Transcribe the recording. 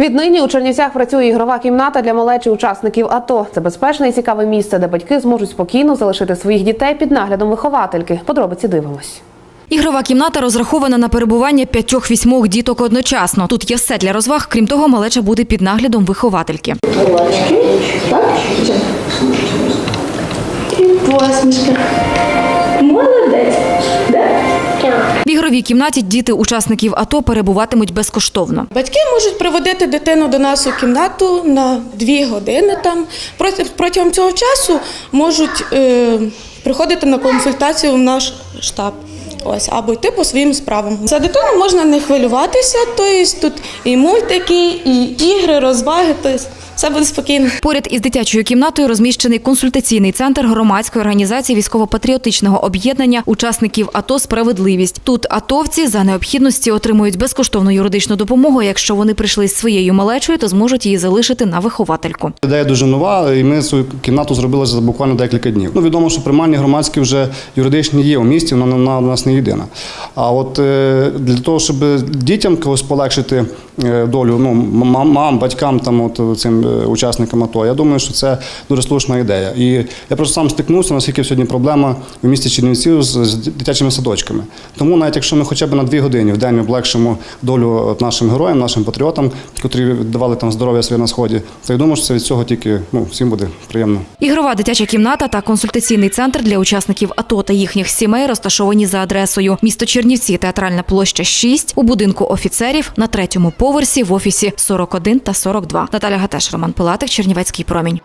Віднині у Чернівцях працює ігрова кімната для малечі учасників АТО. Це безпечне і цікаве місце, де батьки зможуть спокійно залишити своїх дітей під наглядом виховательки. Подробиці дивимось. Ігрова кімната розрахована на перебування п'ятьох-вісьмох діток одночасно. Тут є все для розваг. Крім того, малеча буде під наглядом виховательки. Так? І посмішка. Молодець. Да? Кімнаті діти учасників АТО перебуватимуть безкоштовно. Батьки можуть приводити дитину до нас у кімнату на дві години. Там протягом цього часу можуть е, приходити на консультацію в наш штаб. Ось або йти по своїм справам. За дитину можна не хвилюватися, тобто тут і мультики, і ігри, розваги, тобто все буде спокійно. Поряд із дитячою кімнатою розміщений консультаційний центр громадської організації військово-патріотичного об'єднання учасників АТО Справедливість. Тут атовці за необхідності отримують безкоштовну юридичну допомогу. Якщо вони прийшли з своєю малечою, то зможуть її залишити на виховательку. Ідея дуже нова, і ми свою кімнату зробили за буквально декілька днів. Ну, відомо, що приймальні громадські вже юридичні є у місті, вона у нас не єдина. А от е, для того, щоб дітям когось полегшити долю, ну, мам, батькам, там, от, цим е, учасникам АТО, я думаю, що це дуже слушна ідея. І я просто сам стикнувся, наскільки сьогодні проблема в місті Чернівців з, з дитячими садочками. Тому навіть якщо ми хоча б на дві години в день облегшимо долю нашим героям, нашим патріотам, котрі давали там здоров'я своє на сході, то я думаю, що це від цього тільки ну, всім буде приємно. Ігрова дитяча кімната та консультаційний центр для учасників АТО та їхніх сімей розташовані за адресою місто Чернівці, театральна площа 6, у будинку офіцерів на третьому поверсі в офісі 41 та 42. Наталя Гатеш, Роман Пилатик, Чернівецький промінь.